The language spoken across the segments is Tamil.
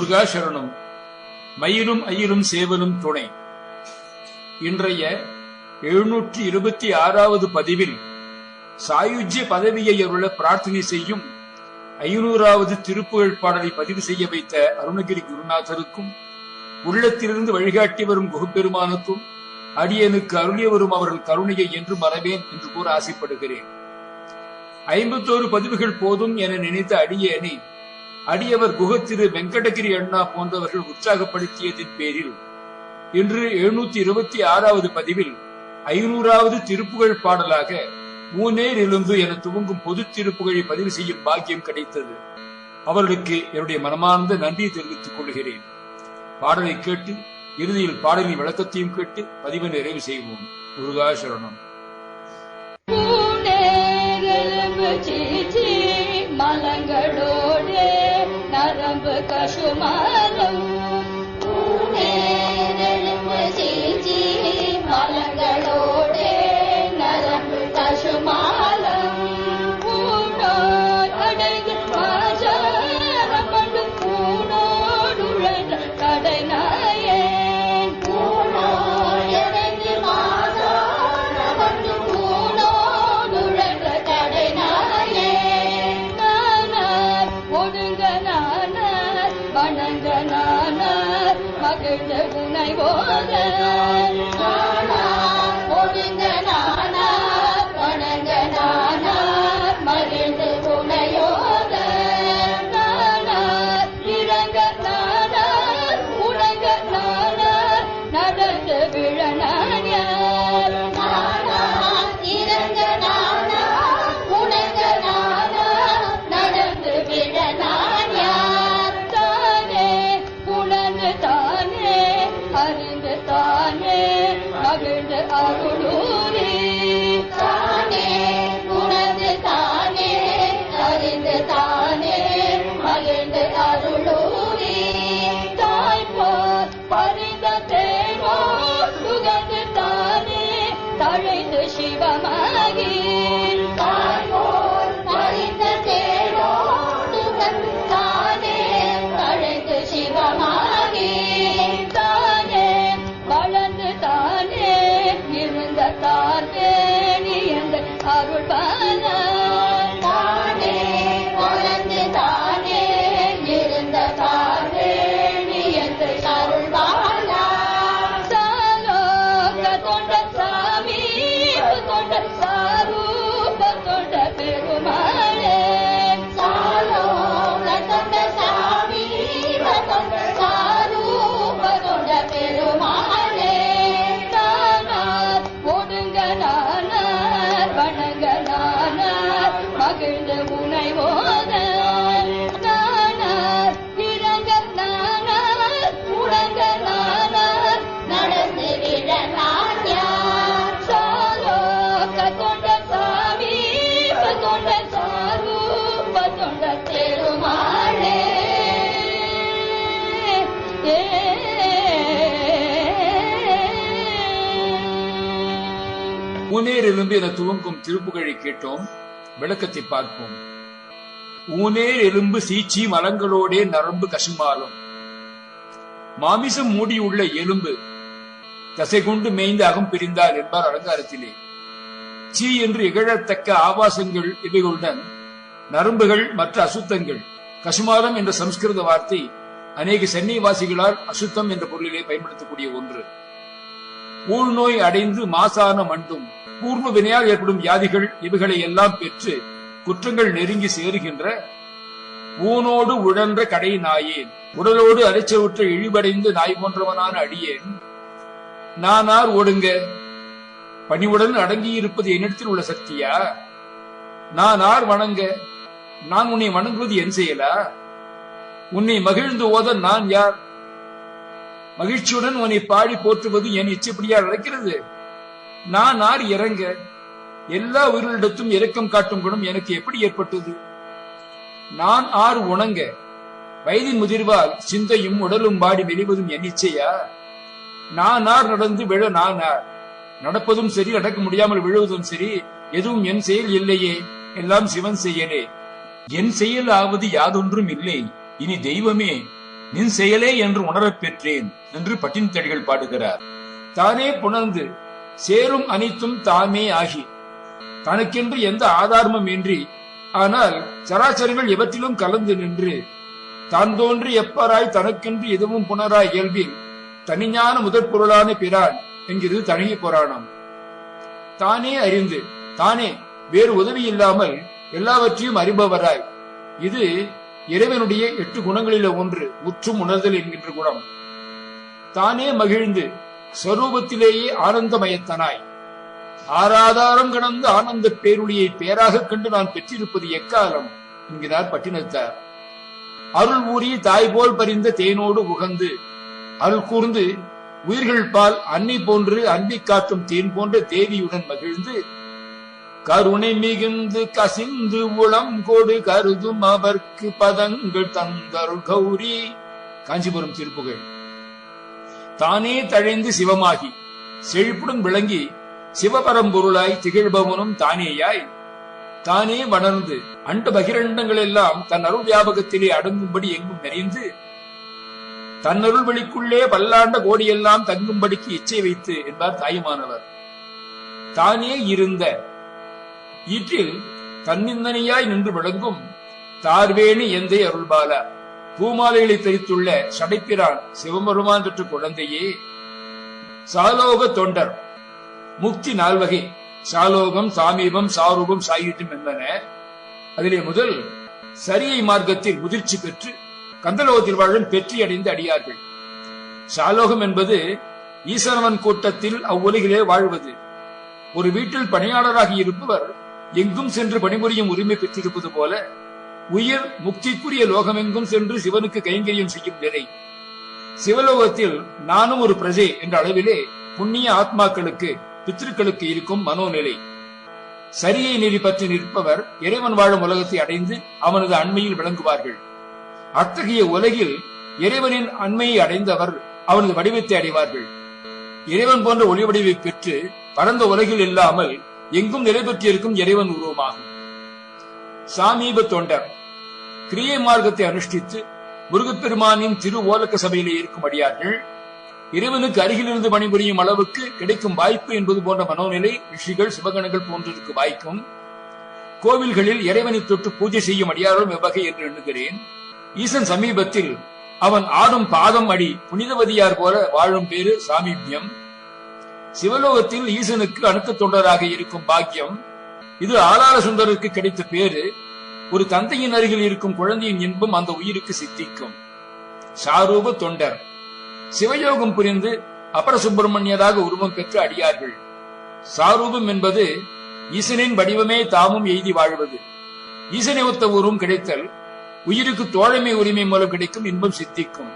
முருகா சரணம் மயிலும் அயிலும் சேவலும் துணை. இன்றைய எழுநூற்றி இருபத்தி ஆறாவது பதிவில் சாயுஜ்ய பதவியை அருள பிரார்த்தனை செய்யும் ஐநூறாவது திருப்புகழ் பாடலை பதிவு செய்ய வைத்த அருணகிரி குருநாதருக்கும் உள்ளத்திலிருந்து வழிகாட்டி வரும் குகப்பெருமானுக்கும் அடியனுக்கு அருளிய வரும் அவர்கள் கருணையை என்று மறவேன் என்று கூற ஆசைப்படுகிறேன். ஐம்பத்தோரு பதிவுகள் போதும் என நினைத்த அடியேனை அடியவர் குகத்திரு வெங்கடகிரி அண்ணா போன்றவர்கள் உற்சாகப்படுத்தியதின் பேரில் இன்று எழுநூத்தி இருபத்தி ஆறாவது பதிவில் ஐநூறாவது திருப்புகழ் பாடலாக மூனேர் எலும்பு என துவங்கும் பொது திருப்புகழை பதிவு செய்யும் பாக்கியம் கிடைத்தது. அவர்களுக்கு என்னுடைய மனமார்ந்த நன்றியை தெரிவித்துக் கொள்கிறேன். பாடலை கேட்டு இறுதியில் பாடலின் விளக்கத்தையும் கேட்டு பதிவை நிறைவு செய்வோம். முருகா நரம்பு கசுமாலம் நானார் எலும்பு என துவங்கும் திருப்புகழை கேட்டோம். விளக்கத்தை பார்ப்போம். ஊனேர் எலும்பு சீச்சி மலங்களோடே நரம்பு கசுமாலும் மாமிசம் மூடியுள்ள எலும்பு தசை கொண்டு மேய்ந்து அகம் பிரிந்தார் என்பார் அலங்காரத்திலே. சீ என்று இகழத்தக்க ஆபாசங்கள் இவைகளுடன் நரம்புகள் மற்ற அசுத்தங்கள் கசுமாதம் என்ற சம்ஸ்கிருத வார்த்தை அநேக சென்னைவாசிகளால் அசுத்தம் என்ற பொருளிலே பயன்படுத்தக்கூடிய ஒன்று. ஊழ்நோய் அடைந்து மாசான மண்டும் பூர்வ வினையால் ஏற்படும் வியாதிகள் இவைகளை எல்லாம் பெற்று குற்றங்கள் நெருங்கி சேருகின்ற ஊனோடு உழன்ற கடை நாயேன். உடலோடு அரைச்சவுற்ற இழிபடைந்து நாய் போன்றவனான அடியேன். நானார் ஓடுங்க பணிவுடன் அடங்கி இருப்பது என்னிடத்தில் உள்ள சக்தியா? நான் ஆர் வணங்க. நான் உன்னை வணங்குவது என் செயலா? உன்னை மகிழ்ந்து ஓத நான் யார்? மகிழ்ச்சியுடன் உன்னை பாடி போற்றுவது என் இச்சைப்படியா நடக்கிறது. நான் ஆர் இறங்க. எல்லா உயிரிடத்தும் இரக்கம் காட்டும் குணம் எனக்கு எப்படி ஏற்பட்டது? நான் ஆர் உணங்க. வயதின் முதிர்வால் சிந்தையும் உடலும் பாடி மெலிவதும் எண்ணிச்சையா நான் ஆர் நடந்து விழ நான் ஆர். நடப்பதும் சரி நடக்க முடியாமல் விழுவதும் சரி எதுவும் என் செயல் இல்லையே எல்லாம் சிவன் செயலே. என் செயல் ஆவது யாதொன்றும் இல்லை இனி தெய்வமே நின் செயலே என்று உணரப் பெற்றேன் என்று பட்டின் தடிகள் பாடுகிறார். தானே புணர்ந்து சேரும் அனைத்தும் தாமே ஆகி தனக்கென்று எந்த ஆதாரமும் இன்றி ஆனால் சராசரங்கள் எவற்றிலும் கலந்து நின்று தான் தோன்றி எப்பராய் தனக்கென்று எதுவும் புனராய் இயல்பில் தனிஞான முதற் பொருளான பிரான் என்கிறது தனிய புராணம். தானே அறிந்து தானே வேறு உதவி இல்லாமல் எல்லாவற்றையும் அறிபவராய். இது இறைவனுடைய எட்டு குணங்களில ஒன்று முற்றும் உணர்தல் என்கின்ற குணம். தானே மகிழ்ந்து ஸ்வரூபத்திலேயே ஆனந்தமயத்தனாய். ஆராதாரம் கடந்த ஆனந்த பேருளியை பேராக கண்டு நான் பெற்றிருப்பது எக்காலம்? என்கிறார் பட்டினத்தார். அருள் ஊறி தாய் போல் பறிந்த தேனோடு உகந்து அருள் கூர்ந்து உயிர்கள் பால் அன்னி போன்று அன்பி காட்டும் தேன் போன்ற தேவியுடன் மகிழ்ந்து கருணை மிகுந்து கசிந்து உளம் கொடு கருதும் அவர்க்கு பதங்கள் தந்தருள் கௌரி. காஞ்சிபுரம் திருப்புகள் தானே தழைந்து சிவமாகி செழிப்புடன் விளங்கி சிவபரம்பொருளாய் திகழ்பவனும் தானேயாய். தானே வளர்ந்து அண்ட பகிரண்டங்கள் எல்லாம் தன் அருள் வியாபகத்திலே அடங்கும்படி எங்கும் நிறைந்து தன்னருள் வெளிக்குள்ளே பல்லாண்ட கோடியெல்லாம் தங்கும்படிக்கு இச்சை வைத்து என்பார் தாயுமானவர். தானே இருந்த ஈற்றில் தன்னிந்தனையாய் நின்று விளங்கும் தார்வேணி எந்தை அருள்பாலா. பூமாலைகளை தெரித்துள்ள சடைப்பிரான் சிவபெருமான் பெற்ற குழந்தையே. சாலோக தொண்டர் முக்தி நால்வகை சாலோகம் சாமீபம் சாரூபம் சாயுஜம் என்பன. அதிலே முதல் சரியை மார்க்கத்தில் முதிர்ச்சி பெற்று கந்தலோகத்தில் வாழும் பெற்றி அடைந்து அடியார்கள். சாலோகம் என்பது ஈசனவன் கூட்டத்தில் அவ்வுலகிலே வாழ்வது. ஒரு வீட்டில் பணியாளராக இருப்பவர் எங்கும் சென்று பணிபுரியும் உரிமை பெற்றிருப்பது போல உயிர் முக்திக்குரிய லோகமெங்கும் சென்று சிவனுக்கு கைங்கரியம் செய்யும் நிலை. சிவலோகத்தில் நானும் ஒரு பிரஜை என்ற அளவிலே புண்ணிய ஆத்மாக்களுக்கு பித்திருக்களுக்கு இருக்கும் மனோநிலை. சரியை நெறி பற்றி நிற்பவர் இறைவன் வாழும் உலகத்தை அடைந்து அவனது அண்மையில் விளங்குவார்கள். அத்தகைய உலகில் இறைவனின் அண்மையை அடைந்தவர் அவனது வடிவத்தை அடைவார்கள். இறைவன் போன்ற ஒளி வடிவை பெற்று பரந்த உலகில் இல்லாமல் எங்கும் நிலை பெற்றிருக்கும் இறைவன் உருவமாகும். சாமீப தொண்டர். கிரியை மார்க்கத்தை அனுஷ்டித்து முருகப்பெருமானின் திரு ஓலக்க சபையிலே இருக்கும் அடியார்கள் இறைவனுக்கு அருகிலிருந்து பணிபுரியும் அளவுக்கு கிடைக்கும் வாய்ப்பு என்பது போன்ற மனோநிலை ரிஷிகள் சிவகணங்கள் போன்றதற்கு வாய்க்கும். கோவில்களில் இறைவனை தொட்டு பூஜை செய்யும் அடியாரும் எவ்வகை என்று எண்ணுகிறேன். ஈசன் சமீபத்தில் அவன் ஆடும் பாதம் அடி புனிதவதியார் போல வாழும் பேரு சாமீபியம். சிவலோகத்தில் ஈசனுக்கு அணுக்க தொண்டராக இருக்கும் பாக்கியம். இது ஆளாள சுந்தருக்கு கிடைத்த பேரு ஒரு தந்தையின் அருகில் இருக்கும் குழந்தையின் இன்பம் அந்த உயிருக்கு சித்திக்கும். சாரூப தொண்டர். சிவயோகம் புரிந்து அபர சுப்பிரமணியராக உருவம் பெற்று அடியார்கள். சாரூபம் என்பது ஈசனின் வடிவமே தாமும் எய்தி வாழ்வது. ஈசனை ஒத்த உருவம் கிடைத்தல் உயிருக்கு தோழமை உரிமை மூலம் கிடைக்கும் இன்பம் சித்திக்கும்.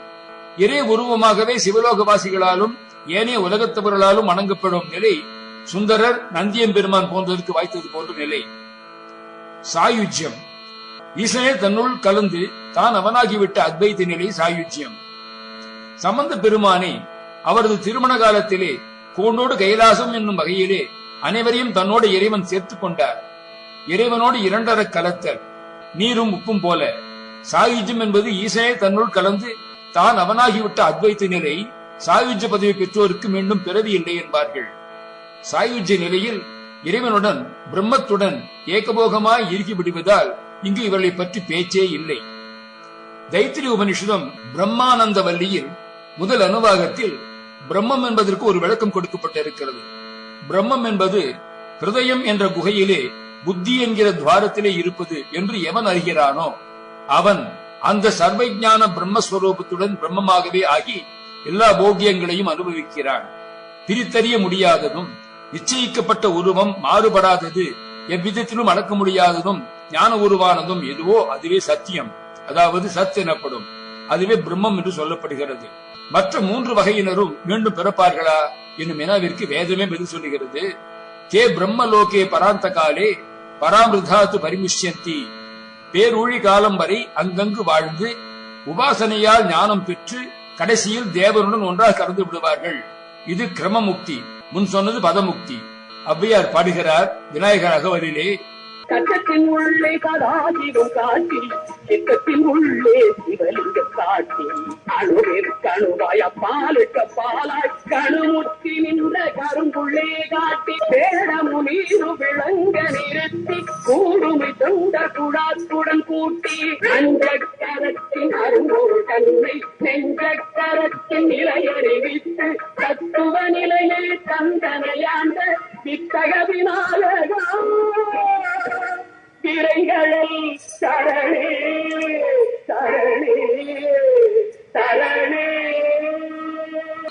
இறை உருவமாகவே சிவலோகவாசிகளாலும் ஏனைய உலகத்தவர்களாலும் வணங்கப்படும் நிலை சுந்தரர் நந்தியம் பெருமான் போன்றதற்கு வாய்த்தது போன்ற நிலை. சாயுஜ்யம். ஈசனே தன்னுள் கலந்து தான் அவனாகிவிட்ட அத்வைத்த நிலை சாயுஜ்யம். சம்பந்த பெருமானே அவரது திருமண காலத்திலே கோண்டோடு கைலாசம் என்னும் வகையிலே அனைவரையும் தன்னோடு இறைவன் சேர்த்துக் கொண்டார். இறைவனோடு இரண்டர கலத்தல் நீரும் உப்பும் போல. சாகிஜம் என்பது ஈசனே தன்னுள் கலந்து தான் அவனாகிவிட்ட அத்வைத்த நிலை சாயுஜ பதவி பெற்றோருக்கு மீண்டும் பிறவி இல்லை என்பார்கள். சாயுஜ நிலையில் இறைவனுடன் பிரம்மத்துடன் ஏகபோகமாய் இறுகி விடுவதால் இங்கு இவர்களை பற்றி பேச்சே இல்லை. தைத்திரி உபனிஷதம் பிரம்மானந்த வல்லியில் முதல் அனுவாகத்தில் பிரம்மம் என்பதற்கு ஒரு விளக்கம் கொடுக்கப்பட்டிருக்கிறது. பிரம்மம் என்பது ஹிருதயம் என்ற குகையிலே புத்தி என்கிற துவாரத்திலே இருப்பது என்று எவன் அறிகிறானோ அவன் அந்த சர்வஜான பிரம்மஸ்வரூபத்துடன் பிரம்மமாகவே ஆகி எல்லா போகியங்களையும் அனுபவிக்கிறான். பிரித்தறிய முடியாததும் நிச்சயிக்கப்பட்ட உருவம் மாறுபடாதது எவ்விதத்திலும் அடக்க முடியாததும் ஞான உருவானதும் எதுவோ அதுவே சத்தியம். அதாவது சத் எனப்படும். அதுவே பிரம்மம் என்று சொல்லப்படுகிறது. மற்ற மூன்று வகையினரும் மீண்டும் பிறப்பார்களா? என்னும் வினாவிற்கு வேதமே பதில் சொல்லுகிறது. கே பிரம்ம லோகே பராந்த காலே பராமிருதாத்து பரிமுஷ்யந்தி. பேரூழி காலம் வரை அங்கங்கு வாழ்ந்து உபாசனையால் ஞானம் பெற்று கடைசியில் தேவனுடன் ஒன்றாக கலந்து விடுவார்கள். இது கிரமமுக்தி முன் சொன்னது பதமுக்தி. ஔவையார் பாடுகிறார் விநாயகர் அகவலிலே கட்டத்தின் உள்ளே கதாசிவம் காட்டி சித்தத்தின் உள்ளே சிவலிங்க காட்டி. அணுவிற்கு கணுவாய பாலுக்க பாலாய் கணுமுற்றி நின்ற கரும்புள்ளே காட்டி. வேடமு நீரு விளங்க நிறுத்தி கூடுமை தொண்ட குழாத்துடன் கூட்டி. அந்த கரத்தின் அரும்பொருள் தன்மை நெஞ்ச கரத்தின் நிலையறிவித்து தத்துவ நிலையை தந்தனையாண்ட வித்தக திரைகளில் சரணே சரணே சரணே.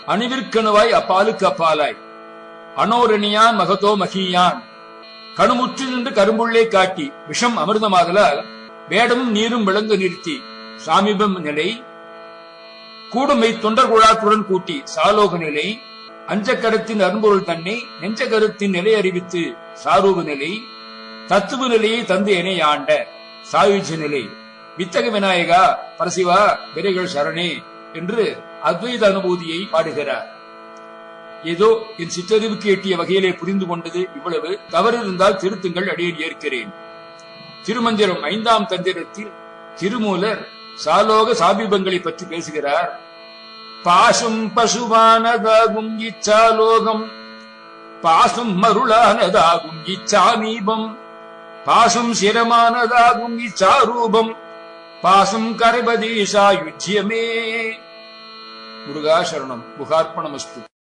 அணிவிற்கணுவாய் அப்பாலுக்கு அப்பாலாய். அனோரணியான் மகதோ மகியான். கணுமுற்றி நின்று கரும்புள்ளே காட்டி விஷம் அமிர்தமாகலால் வேடமும் நீரும் விளங்க நிறுத்தி சாமீபம் நிலை கூடுமை தொண்டர் குழாத்துடன் கூட்டி சாலோக நிலை அஞ்சக்கரத்தின் அரும்பொருள் தன்னை நெஞ்ச கருத்தின் நிலை அறிவித்து சாரூப நிலை தத்துவ நிலையை தந்து என ஆண்ட சாயுஜ நிலை. வித்தக விநாயகா பரசிவா விரைகள் சரணே என்று அத்வைத அனுபூதியை பாடுகிறார். ஏதோ என் சிற்றறிவுக்கு எட்டிய வகையிலே புரிந்து கொண்டது இவ்வளவு. தவறு இருந்தால் திருத்துங்கள் அடியில் ஏற்கிறேன். திருமந்திரம் ஐந்தாம் தந்திரத்தில் திருமூலர் சாலோக சாபிபங்களை பற்றி பேசுகிறார். பாசும் பசுவானதாகும் இச்சாலோகம் பாசும் மருளானதாகும் இச்சாமீபம் பாசும் சிரமானதாகும் இச்சாரூபம் பாசும் கரபதீசாயுஜ்யமே முருகாசரணம் புகார்ப்பணமஸ்து.